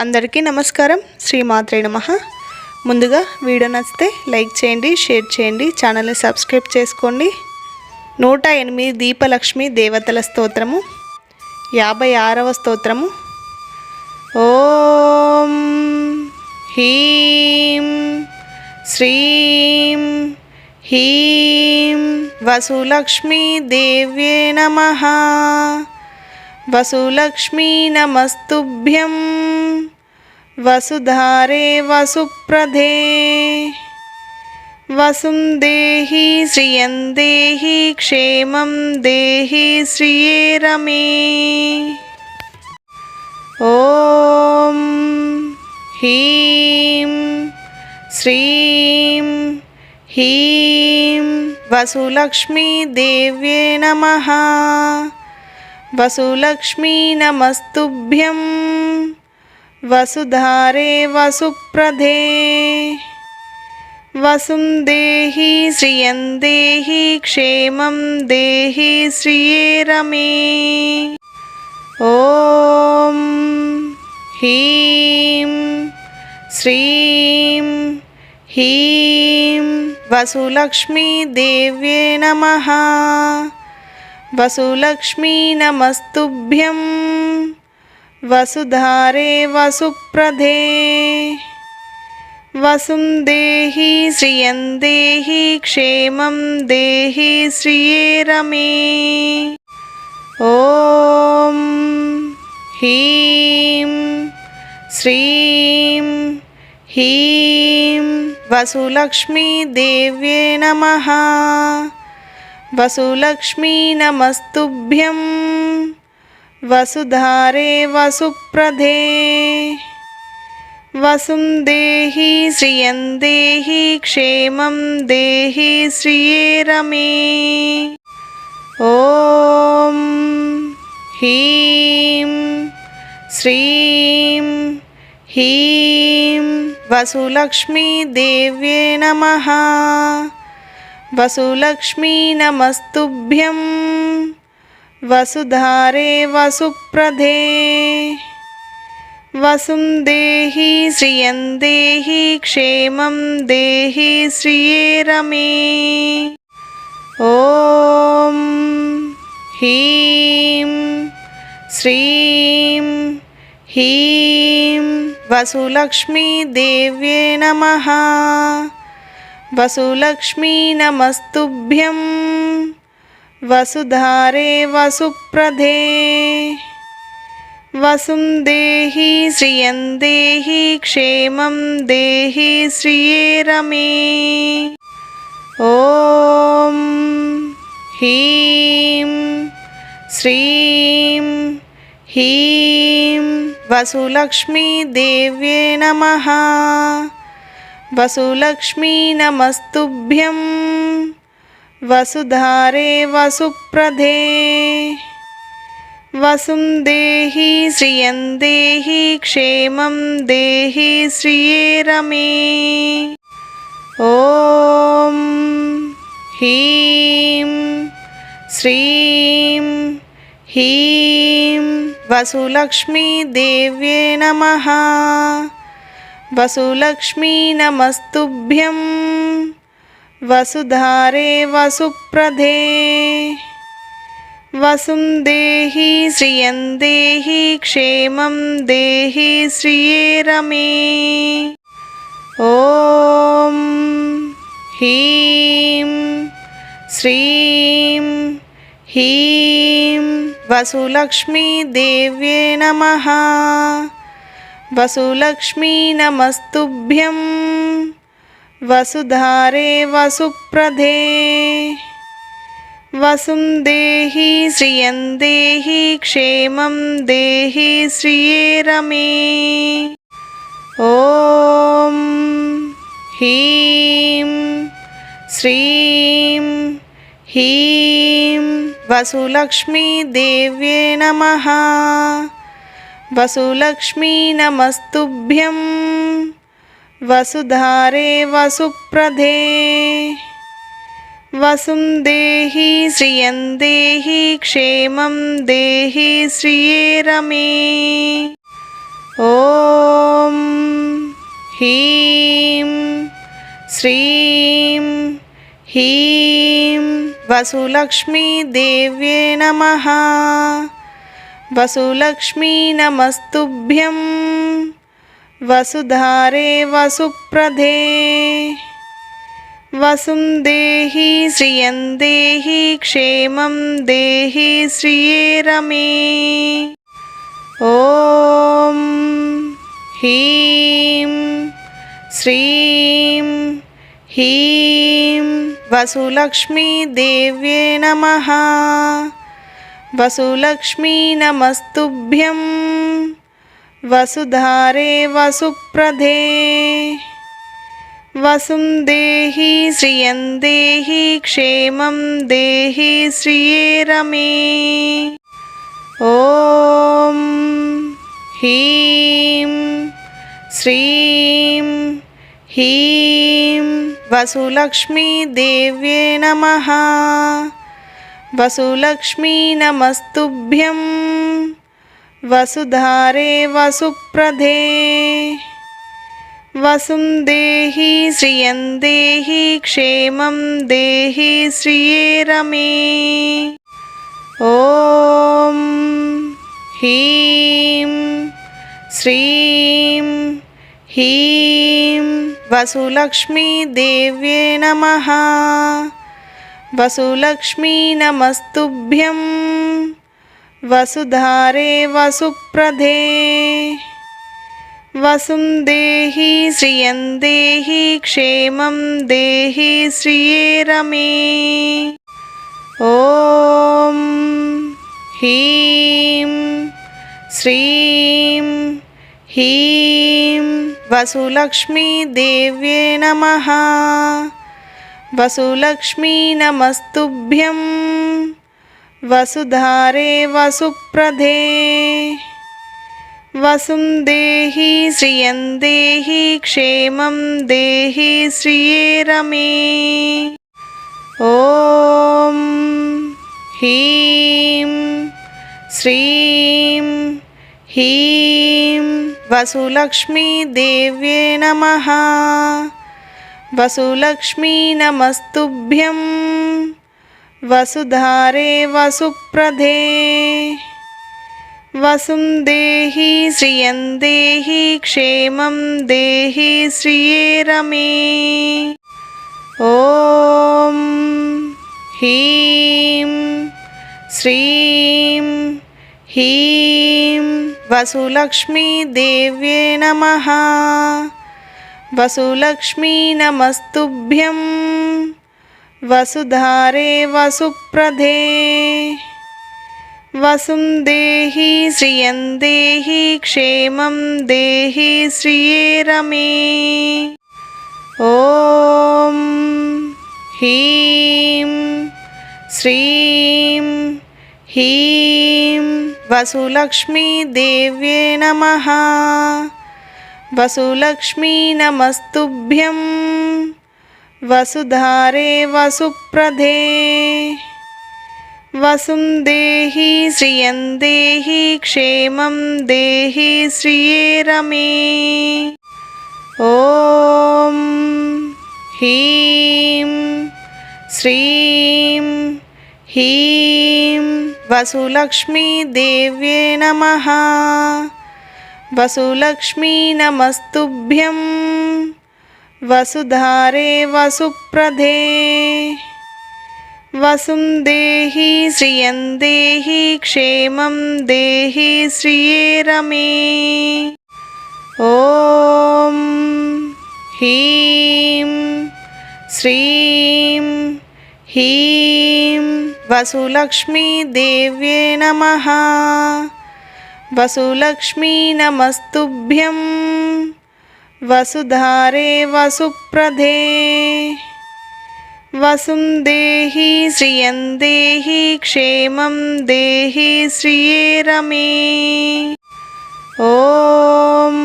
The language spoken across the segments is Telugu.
అందరికీ నమస్కారం. శ్రీమాత్రే నమ. ముందుగా వీడియో నచ్చితే లైక్ చేయండి షేర్ చేయండి ఛానల్ని సబ్స్క్రైబ్ చేసుకోండి. నూట ఎనిమిది దీపలక్ష్మి దేవతల స్తోత్రము. యాభై ఆరవ స్తోత్రము. ఓం హీం శ్రీం హీం వసులక్ష్మీ దేవ్యే నమ. వసులక్ష్మీ నమస్తుభ్యం. వసుధారే వసుప్రధే. వసుం దేహి శ్రియం దేహి క్షేమం దేహి శ్రియే రమే. ఓం హీం శ్రీం హీం వసులక్ష్మీ దేవ్యే నమః. వసులక్ష్మీ నమస్తుభ్యం. వసుధారే వసుప్రధే. వసుం దేహి శ్రియం దేహి క్షేమం దేహి శ్రియే రమే. ఓం హీం శ్రీం హీం వసులక్ష్మీ దేవ్యే నమః. వసులక్ష్మీ నమస్తుభ్యం. వసుధారే వసుప్రధే. వసుం దేహి శ్రియం దేహి క్షేమం దేహి శ్రియే రమే. ఓం హీం శ్రీం హీం వసులక్ష్మీ దేవ్యే నమః. వసులక్ష్మీ నమస్తుభ్యం. వసుధారే వసుప్రధే. వసుం దేహి శ్రియం దేహి క్షేమం దేహి శ్రియే రమే. ఓం హీం శ్రీం హీం వసులక్ష్మీ దేవ్యే నమః. వసులక్ష్మీ నమస్తుభ్యం. వసుధారే వసుప్రధే. వసుం దేహి శ్రియం దేహి క్షేమం దేహి శ్రియే రమే. ఓం హీం శ్రీం హీం వసులక్ష్మీ దేవ్యే నమః. వసులక్ష్మీ నమస్తుభ్యం. వసుధారే వసుప్రధే. వసుం దేహి శ్రియం దేహి క్షేమం దేహి శ్రియే రమే. ఓం హీం శ్రీం హీం వసులక్ష్మీ దేవ్యే నమః. వసులక్ష్మీ నమస్తుభ్యం. వసుధారే వసుప్రధే. వసుం దేహి శ్రియం దేహి క్షేమం దేహి శ్రియే రమే. ఓం హీం శ్రీం హీం వసులక్ష్మీ దేవ్యే నమః. వసులక్ష్మీ నమస్తుభ్యం. వసుధారే వసుప్రధే. వసుం దేహి శ్రియం దేహి క్షేమం దేహి శ్రియే రమే. ఓం హీం శ్రీం హీం వసులక్ష్మీ దేవ్యే నమః. వసులక్ష్మీ నమస్తుభ్యం. వసుధారే వసుప్రధే. వసుం దేహి శ్రియం దేహి క్షేమం దేహి శ్రియే రమే. ఓం హీం శ్రీం హీం వసులక్ష్మీ దేవ్యే నమః. వసులక్ష్మీ నమస్తుభ్యం. వసుధారే వసుప్రధే. వసుం దేహి శ్రియం దేహి క్షేమం దేహి శ్రియే రమే. ఓం హీం శ్రీం హీం వసులక్ష్మీ దేవ్యే నమ. వసులక్ష్మీ నమస్తుభ్యం. వసుధారే వసుప్రధే. వసుం దేహి శ్రియం దేహి క్షేమం దేహి శ్రియే రమే. ఓం హీం శ్రీం హీం వసులక్ష్మీ దేవ్యే నమ. వసులక్ష్మీ నమస్తుభ్యం. వసుధారే వసుప్రధే. వసుం దేహి శ్రియం దేహి క్షేమం దేహి శ్రియే రమే. ఓం హీం శ్రీం హీం వసులక్ష్మీ దేవ్యే నమ. వసులక్ష్మీ నమస్తుభ్యం. వసుధారే వసుప్రధే. వసుం దేహి శ్రియం దేహి క్షేమం దేహి శ్రియే రమే. ఓం హీం శ్రీం హీం వసులక్ష్మీ దేవ్యే నమ. వసులక్ష్మీ నమస్తుభ్యం. వసుధారే వసుప్రధే. వసుం దేహి శ్రియం దేహి క్షేమం దేహి శ్రియే రమే. ఓం హీం శ్రీం హీం వసులక్ష్మీ దేవ్యే నమ. వసులక్ష్మీ నమస్తుభ్యం. వసుధారే వసుప్రధే. వసుం దేహి శ్రియం దేహి క్షేమం దేహి శ్రియే రమే. ఓం హీం శ్రీం హీం వసులక్ష్మీ దేవ్యే నమ. వసులక్ష్మీ నమస్తుభ్యం. వసుధారే వసుప్రధే. వసుం దేహి శ్రియం దేహి క్షేమం దేహి శ్రియే రమే. ఓం హీం శ్రీం హీం వసులక్ష్మీ దేవ్యే నమ. వసులక్ష్మీ నమస్తుభ్యం. వసుధారే వసుప్రధే. వసుం దేహి శ్రియం దేహి క్షేమం దేహి శ్రియే రమే. ఓం హీం శ్రీం హీం వసులక్ష్మీ దేవ్యే నమ. వసులక్ష్మీ నమస్తుభ్యం. వసుధారే వసుప్రధే. వసుం దేహి శ్రియం దేహి క్షేమం దేహి శ్రియే రమే. ఓం హీం శ్రీం హీం వసులక్ష్మీ దేవ్యే నమ. వసులక్ష్మీ నమస్తుభ్యం. వసుధారే వసుప్రధే. వసుం దేహి శ్రియం దేహి క్షేమం దేహి శ్రియే రమే. ఓం హీం శ్రీం హీం వసులక్ష్మీ దేవ్యే నమ. వసులక్ష్మీ నమస్తుభ్యం. వసుధారే వసుప్రధే. వసుం దేహి శ్రియం దేహి క్షేమం దేహి శ్రియే రమే. ఓం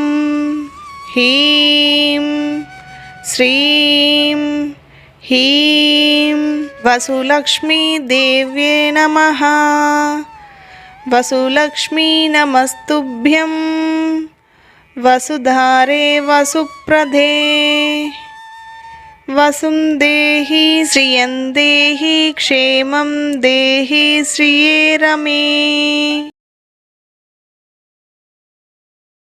హీం శ్రీం హీం వసులక్ష్మీ దేవ్యే నమ. వసులక్ష్మీ నమస్తుభ్యం. వసుధారే వసుప్రధే. వసుం దేహి శ్రియం దేహి క్షేమం దేహి శ్రియేరమే